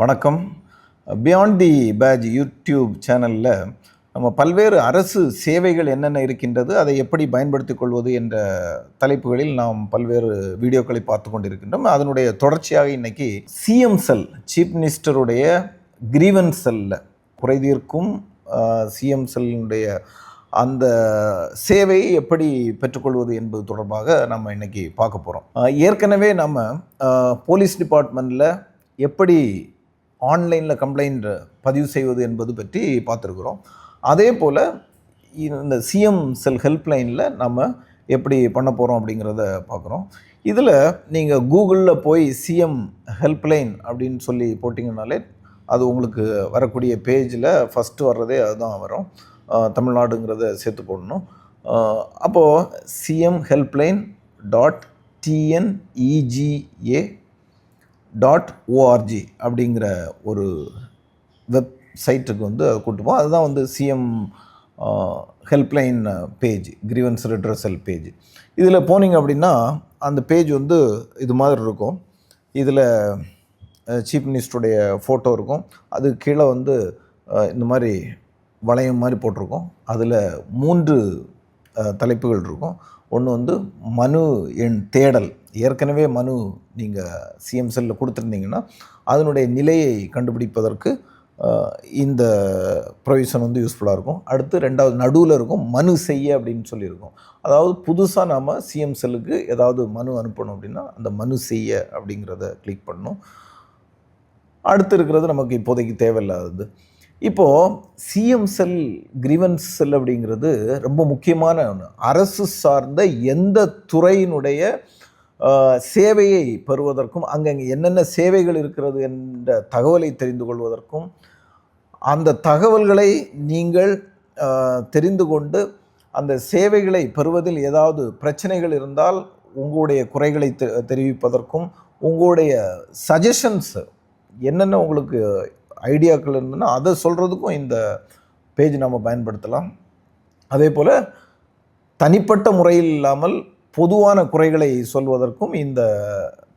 வணக்கம். Beyond the page YouTube சேனலில் நம்ம பல்வேறு அரசு சேவைகள் என்னென்ன இருக்கின்றது அதை எப்படி பயன்படுத்திக் கொள்வது என்ற தலைப்புகளில் நாம் பல்வேறு வீடியோக்களை பார்த்து கொண்டிருக்கின்றோம். அதனுடைய தொடர்ச்சியாக இன்றைக்கி சிஎம் செல் சீஃப் மினிஸ்டருடைய கிரீவன் செல்லில் குறைதீர்க்கும் சிஎம் செல்லினுடைய அந்த சேவையை எப்படி பெற்றுக்கொள்வது என்பது தொடர்பாக நம்ம இன்றைக்கி பார்க்க போகிறோம் ஏற்கனவே நம்ம போலீஸ் டிபார்ட்மெண்ட்டில் எப்படி ஆன்லைனில் கம்ப்ளைண்ட் பதிவு செய்வது என்பது பற்றி பார்த்துருக்குறோம். அதே போல் இந்த சிஎம் செல் ஹெல்ப்லைனில் நம்ம எப்படி பண்ண போகிறோம் அப்படிங்கிறத பார்க்குறோம். இதில் நீங்கள் கூகுளில் போய் சிஎம் ஹெல்ப்லைன் அப்படின்னு சொல்லி போட்டிங்கனாலே அது உங்களுக்கு வரக்கூடிய பேஜில் ஃபஸ்ட்டு வர்றதே அதுதான் வரும். தமிழ்நாடுங்கிறத சேர்த்து போடணும். அப்போது CM helpline dot TNEGA dot ORG அப்படிங்கிற ஒரு வெப்சைட்டுக்கு வந்து அதை கூட்டு போவோம். அதுதான் வந்து CM helpline page grievance redressal page இதில் போனீங்க அப்படின்னா அந்த பேஜ் வந்து இது மாதிரி இருக்கும். இதில் சீஃப் மினிஸ்டருடைய ஃபோட்டோ இருக்கும். அது கீழே வந்து இந்த மாதிரி வளையம் மாதிரி போட்டிருக்கோம். அதில் மூன்று தலைப்புகள் இருக்கும். ஒன்று வந்து மனு எண் தேடல். ஏற்கனவே மனு நீங்கள் சிஎம் செல்லில் கொடுத்துருந்தீங்கன்னா அதனுடைய நிலையை கண்டுபிடிப்பதற்கு இந்த ப்ரொவிஷன் வந்து யூஸ்ஃபுல்லாக இருக்கும். அடுத்து ரெண்டாவது நடுவில் இருக்கும் மனு செய்ய அப்படின்னு சொல்லியிருக்கோம். அதாவது புதுசாக நாம் சிஎம் செல்லுக்கு ஏதாவது மனு அனுப்பணும் அப்படின்னா அந்த மனு செய்ய அப்படிங்கிறத கிளிக் பண்ணணும். அடுத்து இருக்கிறது நமக்கு இப்போதைக்கு தேவையில்லாதது. இப்போது சிஎம் செல் கிரீவன்ஸ் செல் அப்படிங்கிறது ரொம்ப முக்கியமான ஒன்று அரசு சார்ந்த எந்த துறையினுடைய சேவையை பெறுவதற்கும் அங்கங்கே என்னென்ன சேவைகள் இருக்கிறது என்ற தகவலை தெரிந்து கொள்வதற்கும் அந்த தகவல்களை நீங்கள் தெரிந்து கொண்டு அந்த சேவைகளை பெறுவதில் ஏதாவது பிரச்சனைகள் இருந்தால் உங்களுடைய குறைகளை தெ- தெரிவிப்பதற்கும் உங்களுடைய சஜஷன்ஸ் என்னென்ன உங்களுக்கு ஐடியாக்கள் இருந்ததுன்னா அதை சொல்கிறதுக்கும் இந்த பேஜ் நம்ம பயன்படுத்தலாம். அதே போல் தனிப்பட்ட முறையில் இல்லாமல் பொதுவான குறைகளை சொல்வதற்கும் இந்த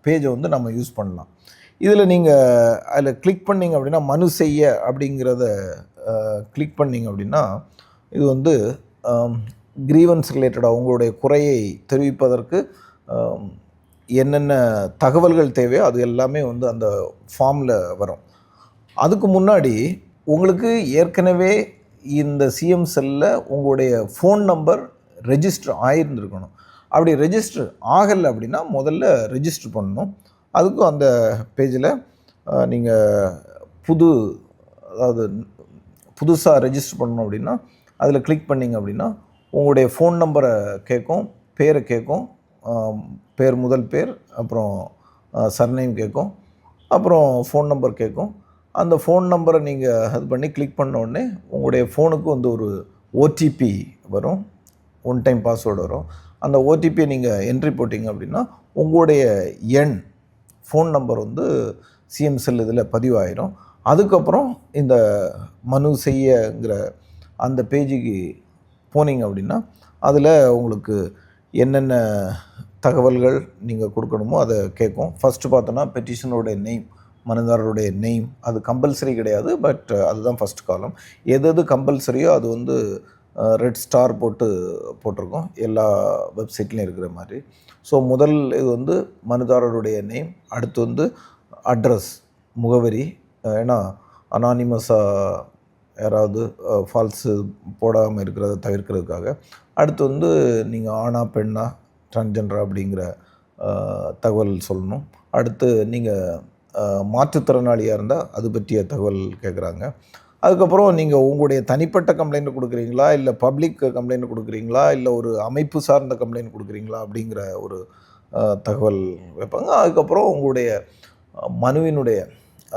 பேஜை வந்து நம்ம யூஸ் பண்ணலாம். இதில் நீங்கள் அதில் கிளிக் பண்ணீங்க அப்படின்னா மனு செய்ய அப்படிங்கிறத கிளிக் பண்ணீங்க அப்படின்னா இது வந்து கிரீவன்ஸ் ரிலேட்டடாக உங்களுடைய குறையை தெரிவிப்பதற்கு என்னென்ன தகவல்கள் தேவையோ அது எல்லாமே வந்து அந்த ஃபார்மில் வரும். அதுக்கு முன்னாடி உங்களுக்கு ஏற்கனவே இந்த சிஎம் செல்லில் உங்களுடைய ஃபோன் நம்பர் ரெஜிஸ்டர் ஆகியிருந்துருக்கணும் அப்படி ரெஜிஸ்டர் ஆகலை அப்படின்னா முதல்ல ரெஜிஸ்டர் பண்ணணும். அதுக்கும் அந்த பேஜில் நீங்கள் புது அதாவது புதுசாக ரெஜிஸ்டர் பண்ணணும் அப்படின்னா அதில் கிளிக் பண்ணிங்க அப்படின்னா உங்களுடைய ஃபோன் நம்பரை கேட்கும் பேரை கேட்கும் பேர் முதல் பேர் அப்புறம் சர்நேம் கேட்கும் அப்புறம் ஃபோன் நம்பர் கேட்கும். அந்த ஃபோன் நம்பரை நீங்கள் இது பண்ணி கிளிக் பண்ண உடனே உங்களுடைய ஃபோனுக்கு வந்து ஒரு ஓடிபி வரும். ஒன் டைம் பாஸ்வேர்டு வரும். அந்த ஓடிபியை நீங்கள் என்ட்ரி போட்டிங்க அப்படின்னா உங்களுடைய எண் ஃபோன் நம்பர் வந்து சிஎம் செல் இதில் பதிவாயிரும். அதுக்கப்புறம் இந்த மனு செய்யங்கிற அந்த பேஜுக்கு போனீங்க அப்படின்னா அதில் உங்களுக்கு என்னென்ன தகவல்கள் நீங்கள் கொடுக்கணுமோ அதை கேட்கும். ஃபஸ்ட்டு பார்த்தோன்னா பெட்டிஷனோட நேம் மனுதாரருடைய நெய்ம் அது கம்பல்சரி கிடையாது பட் அதுதான் ஃபஸ்ட் காலம் எது எது கம்பல்சரியோ அது வந்து ரெட் ஸ்டார் போட்டு போட்டிருக்கோம். எல்லா வெப்சைட்லேயும் இருக்கிற மாதிரி. ஸோ முதல் இது வந்து மனுதாரருடைய நேம் அடுத்து வந்து அட்ரஸ் முகவரி. ஏன்னா அனானிமஸாக யாராவது ஃபால்ஸு போடாமல் இருக்கிறத தவிர்க்கிறதுக்காக. அடுத்து வந்து நீங்கள் ஆணா பெண்ணா டிரான்ஜெண்டரா அப்படிங்கிற தகவல் சொல்லணும். அடுத்து நீங்கள் மாற்றுத்திறனாளியாக இருந்தால் அது பற்றிய தகவல் கேட்குறாங்க அதுக்கப்புறம் நீங்கள் உங்களுடைய தனிப்பட்ட கம்ப்ளைண்ட் கொடுக்குறீங்களா? இல்லை பப்ளிக் கம்ப்ளைண்ட் கொடுக்குறீங்களா? இல்லை ஒரு அமைப்பு சார்ந்த கம்ப்ளைண்ட் கொடுக்குறீங்களா? அப்படிங்கிற ஒரு தகவல் வைப்பாங்க. அதுக்கப்புறம் உங்களுடைய மனுவினுடைய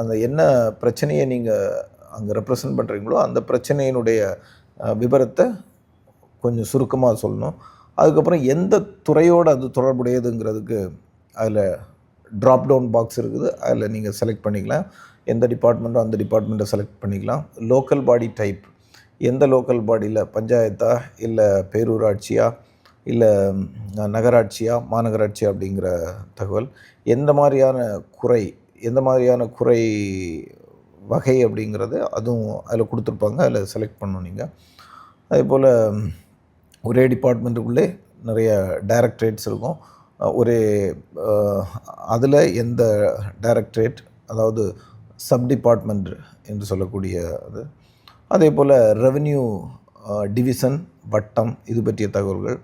அந்த என்ன பிரச்சனையை நீங்கள் அங்கே ரெப்ரசன்ட் பண்ணுறீங்களோ அந்த பிரச்சனையினுடைய விவரத்தை விபரத்தை கொஞ்சம் சுருக்கமாக சொல்லணும். அதுக்கப்புறம் எந்த துறையோடு அது தொடர்புடையதுங்கிறதுக்கு அதில் ட்ராப் டவுன் பாக்ஸ் இருக்குது. அதில் நீங்கள் செலக்ட் பண்ணிக்கலாம். எந்த டிபார்ட்மெண்ட்டோ அந்த டிபார்ட்மெண்ட்டை செலக்ட் பண்ணிக்கலாம். லோக்கல் பாடி டைப் எந்த லோக்கல் பாடியில் பஞ்சாயத்தா? இல்லை பேரூராட்சியா? இல்லை நகராட்சியா? மாநகராட்சியா? அப்படிங்கிற தகவல். எந்த மாதிரியான குறை எந்த மாதிரியான குறை வகை அப்படிங்கிறது அதுவும் அதில் கொடுத்துருப்பாங்க. அதில் செலக்ட் பண்ணணும் நீங்கள் அதே போல் ஒரே டிபார்ட்மெண்ட்டுக்குள்ளே நிறைய டைரக்டரேட்ஸ் இருக்கும். ஒரே அதில் எந்த டைரக்டரேட் அதாவது சப் டிபார்ட்மெண்ட் என்று சொல்லக்கூடிய அது அதே போல் ரெவென்யூ டிவிஷன் வட்டம் இது பற்றிய தகவல்கள்.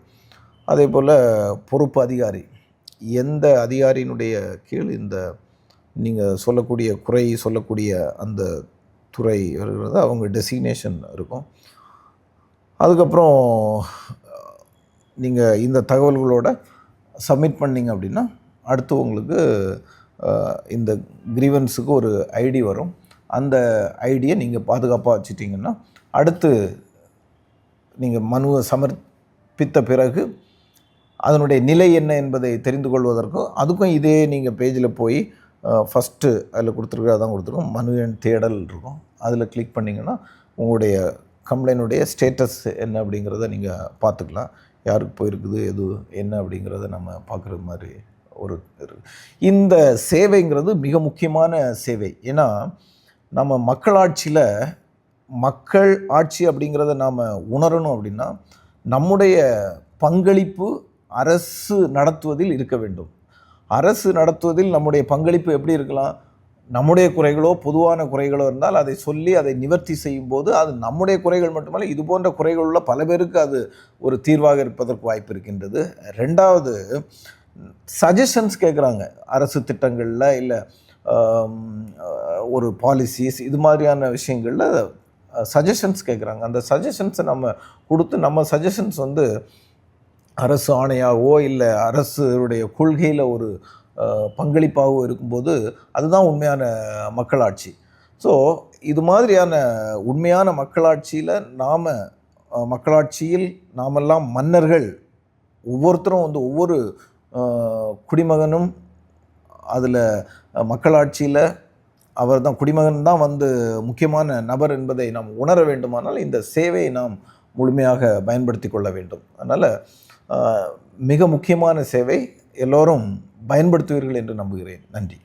அதே போல் பொறுப்பு அதிகாரி. எந்த அதிகாரியினுடைய கீழ் இந்த நீங்கள் சொல்லக்கூடிய குறை சொல்லக்கூடிய அந்த துறை வருகிறது அவங்க டெசிக்னேஷன் இருக்கும். அதுக்கப்புறம் நீங்கள் இந்த தகவல்களோட சப்மிட் பண்ணீங்க அப்படின்னா அடுத்து உங்களுக்கு இந்த கிரீவன்ஸுக்கு ஒரு ஐடி வரும். அந்த ஐடியை நீங்கள் பாதுகாப்பாக வச்சுட்டிங்கன்னா அடுத்து நீங்கள் மனுவை சமர்ப்பித்த பிறகு அதனுடைய நிலை என்ன என்பதை தெரிந்து கொள்வதற்கும் அதுக்கும் இதே நீங்கள் பேஜில் போய் ஃபஸ்ட்டு அதில் கொடுத்துருக்கிறதான் கொடுத்துருக்கோம். மனு எண் தேடல் இருக்கும். அதில் கிளிக் பண்ணிங்கன்னா உங்களுடைய கம்ப்ளைனுடைய ஸ்டேட்டஸ் என்ன அப்படிங்கிறத நீங்கள் பார்த்துக்கலாம். யாருக்கு போயிருக்குது எது என்ன அப்படிங்கிறத நம்ம பார்க்குற மாதிரி ஒரு இந்த சேவைங்கிறது மிக முக்கியமான சேவை. ஏன்னா நம்ம மக்களாட்சியில் மக்கள் ஆட்சி அப்படிங்கிறத நாம் உணரணும் அப்படின்னா நம்முடைய பங்களிப்பு அரசு நடத்துவதில் இருக்க வேண்டும். அரசு நடத்துவதில் நம்முடைய பங்களிப்பு எப்படி இருக்கலாம்? நம்முடைய குறைகளோ பொதுவான குறைகளோ இருந்தால் அதை சொல்லி அதை நிவர்த்தி செய்யும்போது அது நம்முடைய குறைகள் மட்டுமல்ல இது போன்ற குறைகள் உள்ள பல பேருக்கு அது ஒரு தீர்வாக இருப்பதற்கு வாய்ப்பு இருக்கின்றது. ரெண்டாவது சஜஷன்ஸ் கேட்குறாங்க. அரசு திட்டங்களில் இல்லை ஒரு பாலிசிஸ் இது மாதிரியான விஷயங்களில் சஜஷன்ஸ் கேட்குறாங்க. அந்த சஜஷன்ஸை நம்ம கொடுத்து நம்ம சஜஷன்ஸ் வந்து அரசு ஆணையாகவோ இல்லை அரசுடைய கொள்கையில் ஒரு பங்களிப்பாகவும் இருக்கும்போது அதுதான் உண்மையான மக்களாட்சி. ஸோ இது மாதிரியான உண்மையான மக்களாட்சியில் நாம் மக்களாட்சியில் நாமெல்லாம் மன்னர்கள் ஒவ்வொருத்தரும் வந்து ஒவ்வொரு குடிமகனும் அதில் மக்களாட்சியில் அவர் தான் குடிமகன் தான் வந்து முக்கியமான நபர் என்பதை நாம் உணர வேண்டுமானால் இந்த சேவையை நாம் முழுமையாக பயன்படுத்தி கொள்ள வேண்டும். அதனால் மிக முக்கியமான சேவை எல்லோரும் பயன்படுத்துவீர்கள் என்று நம்புகிறேன். நன்றி.